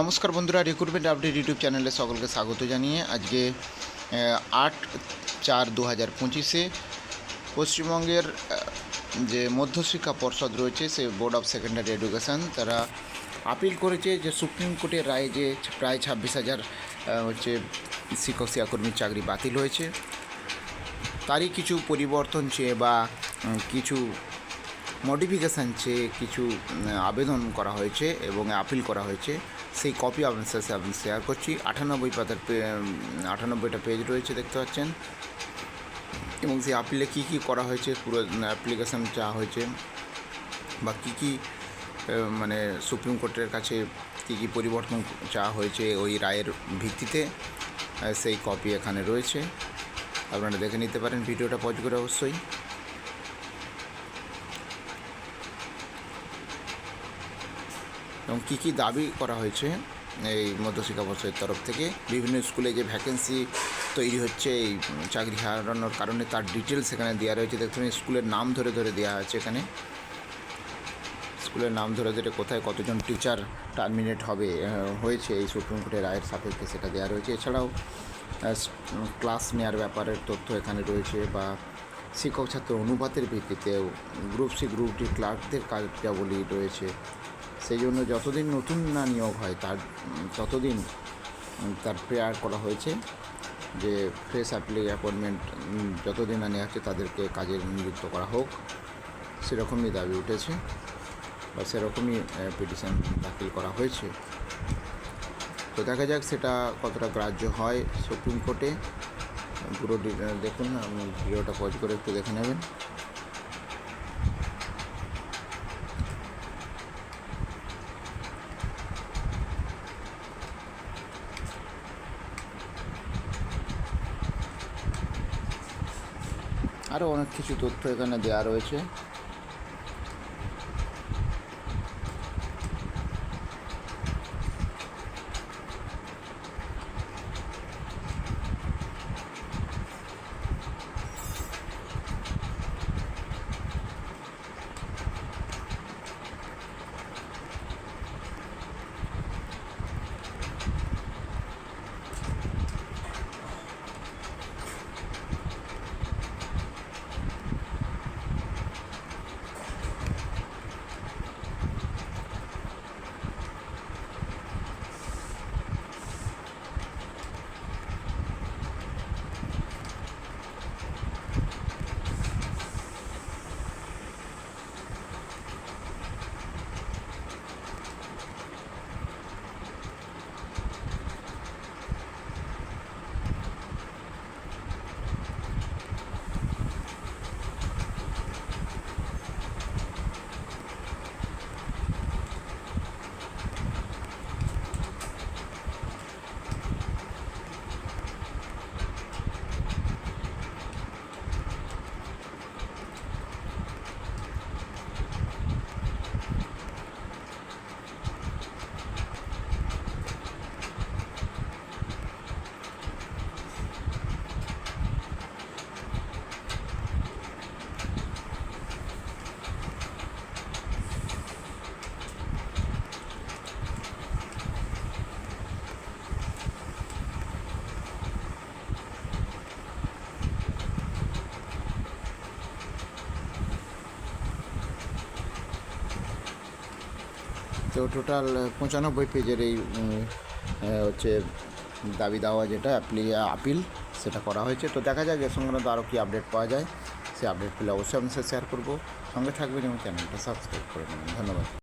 নমস্কার বন্ধুরা, recruitment update YouTube চ্যানেলে সকলকে স্বাগত জানিয়ে আজকে আট চার দু হাজার পঁচিশে পশ্চিমবঙ্গের যে মধ্যশিক্ষা পর্ষদ রয়েছে, সে বোর্ড অফ সেকেন্ডারি এডুকেশন তারা আপিল করেছে যে সুপ্রিম কোর্টের রায়ে যে প্রায় ছাব্বিশ হাজার হচ্ছে শিক্ষক শিক্ষাকর্মীর চাকরি বাতিল হয়েছে। তারই কিছু পরিবর্তন চেয়ে বা কিছু মডিফিকেশান চেয়ে কিছু আবেদন করা হয়েছে এবং আপিল করা হয়েছে, সেই কপি আপনার সাথে আমি শেয়ার করছি। আটানব্বই পাতার পে- আটানব্বইটা পেজ রয়েছে, দেখতে পাচ্ছেন। এবং সেই আপিলে কী কী করা হয়েছে, পুরো অ্যাপ্লিকেশান চাওয়া হয়েছে, বা কী কী মানে সুপ্রিম কোর্টের কাছে কী কী পরিবর্তন চাওয়া হয়েছে ওই রায়ের ভিত্তিতে সেই কপি এখানে রয়েছে। আপনারা দেখে নিতে পারেন, ভিডিওটা পজ করে অবশ্যই। এবং কী কী দাবি করা হয়েছে এই মধ্যশিক্ষা পর্ষদের তরফ থেকে? বিভিন্ন স্কুলে যে ভ্যাকেন্সি তৈরি হচ্ছে, এই চাকরি হারানোর কারণে তার ডিটেলস এখানে দেওয়া রয়েছে। দেখতে পারেন স্কুলের নাম ধরে ধরে দেওয়া আছে এখানে। স্কুলের নাম ধরে ধরে কোথায় কতজন টিচার টার্মিনেট হবে হয়েছে এই সুপ্রিম কোর্টের রায়ের সাপেক্ষে সেটা দেওয়া রয়েছে। এছাড়াও ক্লাস নেওয়ার ব্যাপারের তথ্য এখানে রয়েছে বা শিক্ষক ছাত্র অনুপাতের ভিত্তিতে গ্রুপ সি গ্রুপ ডি ক্লার্কদের কার্যাবলী রয়েছে। সেই জন্য যতদিন নতুন না নিয়োগ হয়, তার, ততদিন তার প্রেয়ার করা হয়েছে যে ফ্রেশ অ্যাপ্লি অ্যাপয়েন্টমেন্ট যতদিন না নেওয়া হচ্ছে তাদেরকে কাজে নিযুক্ত করা হোক। সেরকমই দাবি উঠেছে বা সেরকমই পিটিশন দাখিল করা হয়েছে। তো দেখা যাক সেটা কতটা গ্রাহ্য হয় সুপ্রিম কোর্টে। পুরো দেখুন ভিডিওটা পজ করে একটু দেখে নেবেন। আরও অনেক কিছু তথ্য এখানে দেওয়া রয়েছে। তো টোটাল পঁচানব্বই পেজের এই হচ্ছে দাবি দেওয়া যেটা অ্যাপ্লি আপিল সেটা করা হয়েছে। তো দেখা যাক, এর সংক্রান্ত আরও কী আপডেট পাওয়া যায়। সে আপডেট পেলে অবশ্যই আমি শেয়ার করব। সঙ্গে থাকবেন এবং চ্যানেলটা সাবস্ক্রাইব করে নেবেন। ধন্যবাদ।